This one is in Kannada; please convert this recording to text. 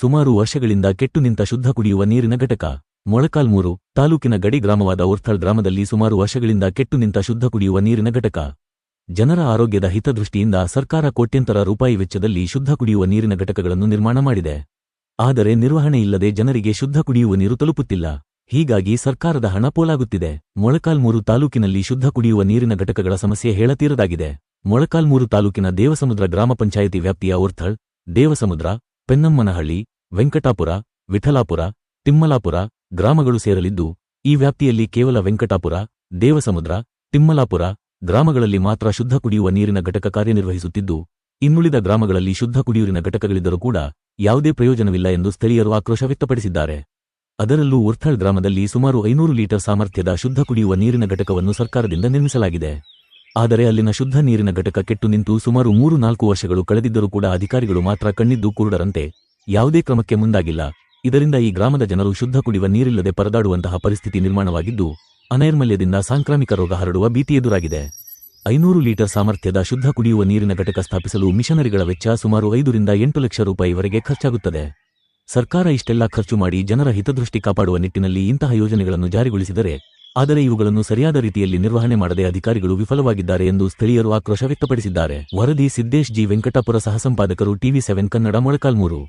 ಸುಮಾರು ವರ್ಷಗಳಿಂದ ಕೆಟ್ಟು ನಿಂತ ಶುದ್ಧ ಕುಡಿಯುವ ನೀರಿನ ಘಟಕ. ಮೊಳಕಾಲ್ಮೂರು ತಾಲೂಕಿನ ಗಡಿ ಗ್ರಾಮವಾದ ಉರ್ಥಳ್ ಗ್ರಾಮದಲ್ಲಿ ಸುಮಾರು ವರ್ಷಗಳಿಂದ ಕೆಟ್ಟು ನಿಂತ ಶುದ್ಧ ಕುಡಿಯುವ ನೀರಿನ ಘಟಕ. ಜನರ ಆರೋಗ್ಯದ ಹಿತದೃಷ್ಟಿಯಿಂದ ಸರ್ಕಾರ ಕೋಟ್ಯಂತರ ರೂಪಾಯಿ ವೆಚ್ಚದಲ್ಲಿ ಶುದ್ಧ ಕುಡಿಯುವ ನೀರಿನ ಘಟಕಗಳನ್ನು ನಿರ್ಮಾಣ ಮಾಡಿದೆ. ಆದರೆ ನಿರ್ವಹಣೆ ಇಲ್ಲದೆ ಜನರಿಗೆ ಶುದ್ಧ ಕುಡಿಯುವ ನೀರು ತಲುಪುತ್ತಿಲ್ಲ. ಹೀಗಾಗಿ ಸರ್ಕಾರದ ಹಣ ಪೋಲಾಗುತ್ತಿದೆ. ಮೊಳಕಾಲ್ಮೂರು ತಾಲೂಕಿನಲ್ಲಿ ಶುದ್ಧ ಕುಡಿಯುವ ನೀರಿನ ಘಟಕಗಳ ಸಮಸ್ಯೆ ಹೇಳತೀರದಾಗಿದೆ. ಮೊಳಕಾಲ್ಮೂರು ತಾಲೂಕಿನ ದೇವಸಮುದ್ರ ಗ್ರಾಮ ಪಂಚಾಯಿತಿ ವ್ಯಾಪ್ತಿಯ ಉರ್ಥಳ್ ದೇವಸಮುದ್ರ, ಪೆನ್ನಮ್ಮನಹಳ್ಳಿ ವೆಂಕಟಾಪುರ, ವಿಠಲಾಪುರ, ತಿಮ್ಮಲಾಪುರ ಗ್ರಾಮಗಳು ಸೇರಲಿದ್ದು, ಈ ವ್ಯಾಪ್ತಿಯಲ್ಲಿ ಕೇವಲ ವೆಂಕಟಾಪುರ, ದೇವಸಮುದ್ರ, ತಿಮ್ಮಲಾಪುರ ಗ್ರಾಮಗಳಲ್ಲಿ ಮಾತ್ರ ಶುದ್ಧ ಕುಡಿಯುವ ನೀರಿನ ಘಟಕ ಕಾರ್ಯನಿರ್ವಹಿಸುತ್ತಿದ್ದು, ಇನ್ನುಳಿದ ಗ್ರಾಮಗಳಲ್ಲಿ ಶುದ್ಧ ಕುಡಿಯೂರಿನ ಘಟಕಗಳಿದ್ದರೂ ಕೂಡ ಯಾವುದೇ ಪ್ರಯೋಜನವಿಲ್ಲ ಎಂದು ಸ್ಥಳೀಯರು ಆಕ್ರೋಶ ವ್ಯಕ್ತಪಡಿಸಿದ್ದಾರೆ. ಅದರಲ್ಲೂ ಉರ್ಥಳ್ ಗ್ರಾಮದಲ್ಲಿ ಸುಮಾರು ಐನೂರು ಲೀಟರ್ ಸಾಮರ್ಥ್ಯದ ಶುದ್ಧ ಕುಡಿಯುವ ನೀರಿನ ಘಟಕವನ್ನು ಸರ್ಕಾರದಿಂದ ನಿರ್ಮಿಸಲಾಗಿದೆ. ಆದರೆ ಅಲ್ಲಿನ ಶುದ್ಧ ನೀರಿನ ಘಟಕ ಕೆಟ್ಟು ನಿಂತು ಸುಮಾರು ಮೂರು ನಾಲ್ಕು ವರ್ಷಗಳು ಕಳೆದಿದ್ದರೂ ಕೂಡ ಅಧಿಕಾರಿಗಳು ಮಾತ್ರ ಕಣ್ಣಿದ್ದು ಕುರುಡರಂತೆ ಯಾವುದೇ ಕ್ರಮಕ್ಕೆ ಮುಂದಾಗಿಲ್ಲ. ಇದರಿಂದ ಈ ಗ್ರಾಮದ ಜನರು ಶುದ್ಧ ಕುಡಿಯುವ ನೀರಿಲ್ಲದೆ ಪರದಾಡುವಂತಹ ಪರಿಸ್ಥಿತಿ ನಿರ್ಮಾಣವಾಗಿದ್ದು, ಅನೈರ್ಮಲ್ಯದಿಂದ ಸಾಂಕ್ರಾಮಿಕ ರೋಗ ಹರಡುವ ಭೀತಿ ಎದುರಾಗಿದೆ. ಐನೂರು ಲೀಟರ್ ಸಾಮರ್ಥ್ಯದ ಶುದ್ಧ ಕುಡಿಯುವ ನೀರಿನ ಘಟಕ ಸ್ಥಾಪಿಸಲು ಮಿಷನರಿಗಳ ವೆಚ್ಚ ಸುಮಾರು ಐದರಿಂದ ಎಂಟು ಲಕ್ಷ ರೂಪಾಯಿವರೆಗೆ ಖರ್ಚಾಗುತ್ತದೆ. ಸರ್ಕಾರ ಇಷ್ಟೆಲ್ಲ ಖರ್ಚು ಮಾಡಿ ಜನರ ಹಿತದೃಷ್ಟಿ ಕಾಪಾಡುವ ನಿಟ್ಟಿನಲ್ಲಿ ಇಂತಹ ಯೋಜನೆಗಳನ್ನು ಜಾರಿಗೊಳಿಸಿದರೆ, ಆದರೆ ಇವುಗಳನ್ನು ಸರಿಯಾದ ರೀತಿಯಲ್ಲಿ ನಿರ್ವಹಣೆ ಮಾಡದೆ ಅಧಿಕಾರಿಗಳು ವಿಫಲವಾಗಿದ್ದಾರೆ ಎಂದು ಸ್ಥಳೀಯರು ಆಕ್ರೋಶ ವ್ಯಕ್ತಪಡಿಸಿದ್ದಾರೆ. ವರದಿ ಸಿದ್ದೇಶ್ ಜಿ ವೆಂಕಟಾಪುರ ಸಹಸಂಪಾದಕರು ಟಿವಿ ಸೆವೆನ್ ಕನ್ನಡ ಮೊಳಕಾಲ್ಮೂರು.